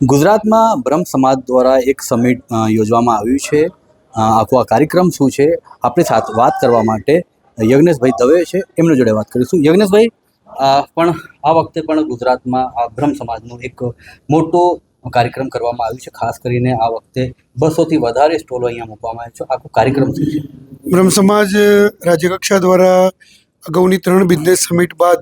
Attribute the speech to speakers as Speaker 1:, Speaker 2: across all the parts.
Speaker 1: ગુજરાતમાં બ્રહ્મ સમાજ દ્વારા એક સમિટ યોજવામાં આવ્યું છે. આખો આ કાર્યક્રમ શું છે, આપણી સાથે વાત કરવા માટે યજ્ઞેશભાઈ દવે છે. એમની જોડે વાત કરીશું. યજ્ઞેશભાઈ પણ આ વખતે પણ ગુજરાતમાં આ બ્રહ્મ સમાજનો એક મોટો કાર્યક્રમ કરવામાં આવ્યો છે. ખાસ કરીને આ વખતે બસોથી વધારે સ્ટોલો અહીંયા મૂકવામાં આવ્યો છે. આખો કાર્યક્રમ શું છે?
Speaker 2: બ્રહ્મ સમાજ રાજ્યકક્ષા દ્વારા અગાઉની ત્રણ બિઝનેસ સમિટ બાદ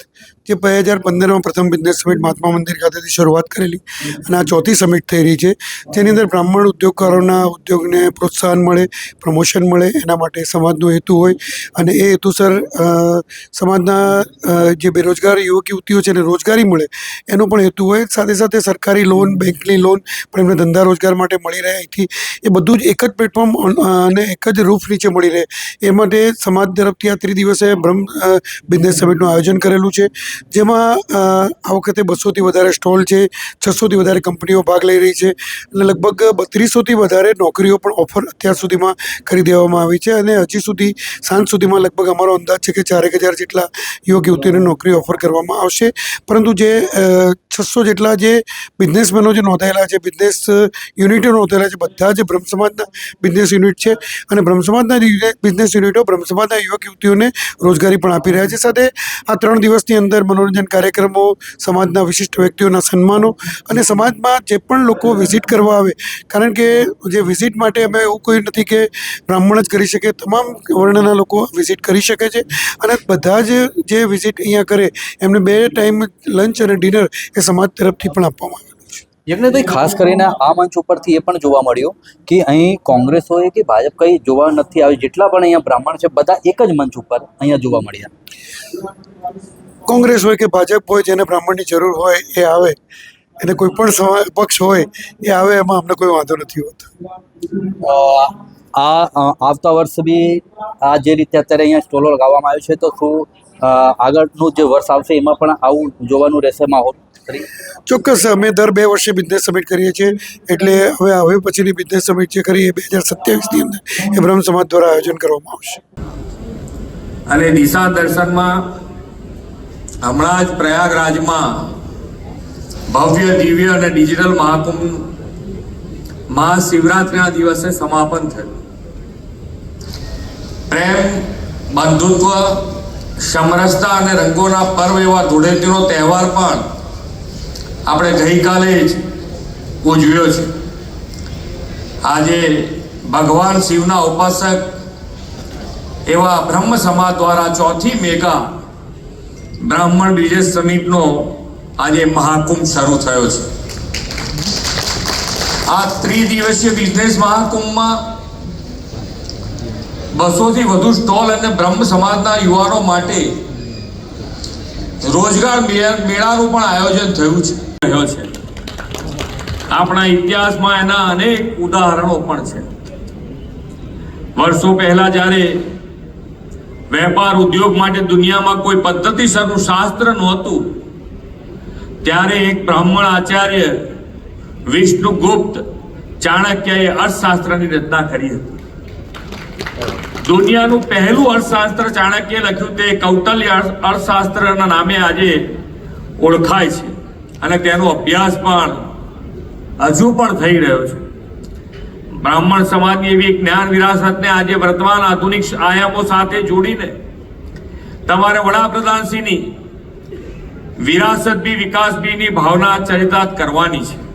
Speaker 2: જે બે હજાર પંદરમાં પ્રથમ બિઝનેસ સમિટ મહાત્મા મંદિર ખાતેથી શરૂઆત કરેલી અને આ ચોથી સમિટ થઈ રહી છે. તેની અંદર બ્રાહ્મણ ઉદ્યોગકારોના ઉદ્યોગને પ્રોત્સાહન મળે પ્રમોશન મળે, એના માટે સમાજનો હેતુ હોય. અને એ હેતુસર સમાજના જે બેરોજગાર યુવક યુવતીઓ છે એને રોજગારી મળે, એનો પણ હેતુ હોય. સાથે સાથે સરકારી લોન બેંકની લોન પણ એમને ધંધા રોજગાર માટે મળી રહે. અહીંથી એ બધું જ એક જ પ્લેટફોર્મ અને એક જ રૂફ નીચે મળી રહે. એ માટે સમાજ તરફથી આ ત્રિદિવસીય બ્રહ્મ બિઝનેસ સમિટનું આયોજન કરેલું છે. જેમાં આ વખતે બસોથી વધારે સ્ટોલ છે, છસોથી વધારે કંપનીઓ ભાગ લઈ રહી છે અને લગભગ બત્રીસોથી વધારે નોકરીઓ પણ ઓફર અત્યાર સુધીમાં કરી દેવામાં આવી છે અને હજી સુધી સાંજ સુધીમાં લગભગ અમારો અંદાજ છે કે ચારેક હજાર જેટલા યુવક યુવતીઓને નોકરી ઓફર કરવામાં આવશે. પરંતુ જે છસો જેટલા જે બિઝનેસમેનો જે નોંધાયેલા છે, બિઝનેસ યુનિટો નોંધાયેલા છે, બધા જ બ્રહ્મ સમાજના બિઝનેસ યુનિટ છે અને બ્રહ્મ સમાજના બિઝનેસ યુનિટો બ્રહ્મ સમાજના યુવક યુવતીઓને રોજગારી પણ આપી રહ્યા છે. સાથે આ ત્રણ દિવસની અંદર મનોરંજન કાર્યક્રમો, સમાજના વિશિષ્ટ વ્યક્તિઓના સન્માનો અને સમાજમાં જે પણ લોકો વિઝિટ કરવા આવે, કારણ કે જે વિઝિટ માટે અમે એવું કોઈ નથી કે બ્રાહ્મણ જ કરી શકે, તમામ વર્ણના લોકો વિઝિટ કરી શકે છે. અને બધા જ જે વિઝિટ અહીંયા કરે, એમને બે ટાઈમ લંચ અને ડિનર એ સમાજ તરફથી પણ આપવામાં આવે. છે
Speaker 1: યજ્ઞેશભાઈ ખાસ કરીને આ મંચ ઉપરથી એ પણ જોવા મળ્યું કે અહીં કોંગ્રેસ હોય કે ભાજપ કંઈ જોવા નથી આવી, જેટલા પણ અહીંયા બ્રાહ્મણ છે, બધા એક જ મંચ ઉપર અહીંયા જોવા મળ્યા.
Speaker 2: કોંગ્રેસ હોય કે ભાજપ હોય જેને બ્રાહ્મણની જરૂર હોય એ આવે અને કોઈ પણ પક્ષ હોય એ આવે એમાં અમને કોઈ વાંધો નથી હોતો
Speaker 1: આ આવતા વર્ષ બી આ જે રીતે અત્યારે અહીંયા સ્ટોલો લગાવવામાં આવ્યો છે તો શું આગળનું જે વર્ષ આવશે એમાં પણ આવું જોવાનું રહેશે માહોલ?
Speaker 2: ચોક્કસ અમે દર બે વર્ષે બિઝનેસ સમિટ કરીએ છીએ એટલે હવે હવે પછીની બિઝનેસ સમિટ જે કરીએ બે હજાર સત્યાવીસની અંદર એ બ્રહ્મ સમાજ દ્વારા આયોજન કરવામાં આવશે
Speaker 3: અને દિશા દર્શનમાં હમણાં જ પ્રયાગરાજમાં ભવ્ય, દિવ્ય અને ડિજિટલ મહાકુંભ મહાશિવરાત્રિના દિવસે સમાપન થયું. પ્રેમ, બંધુત્વ, સમરસતા અને રંગોના પર્વ એવા ધૂળેટીનો તહેવાર પણ આપણે ગઈકાલે જ ઉજવ્યો છે. આજે ભગવાન શિવના ઉપાસક એવા બ્રહ્મ સમાજ દ્વારા ચોથી મેગા બ્રાહ્મણ બિઝનેસ સમિટનો આજે મહાકુંભ શરૂ થયો છે. આ ત્રિદિવસીય બિઝનેસ મહાકુંભમાં બસોથી વધુ સ્ટોલ અને બ્રહ્મ સમાજના યુવાનો માટે રોજગાર મેળાનું પણ આયોજન થયું છે. રહ્યો છે. આપણા ઇતિહાસમાં એના અનેક ઉદાહરણો પણ છે. વર્ષો પહેલા જ્યારે વેપાર ઉદ્યોગ માટે દુનિયામાં કોઈ પદ્ધતિસરનું શાસ્ત્ર નહોતું. ત્યારે એક બ્રાહ્મણ આચાર્ય વિષ્ણુગુપ્ત ચાણક્યએ અર્થશાસ્ત્રની રચના કરી હતી. દુનિયાનું પહેલું અર્થશાસ્ત્ર ચાણક્યએ લખ્યું તે કૌટલ્ય અર્થશાસ્ત્રના નામે આજે ઓળખાય છે. અને તેનો અભ્યાસ પણ હજુ પણ થઈ રહ્યો છે. બ્રાહ્મણ સમાજની એવી જ્ઞાન વિરાસતને આજે વર્તમાન આધુનિક આયામો સાથે જોડીને તમારે વડાપ્રધાનશ્રીની વિરાસત બી, વિકાસ બીની ભાવના ચરિતાર્થ કરવાની છે.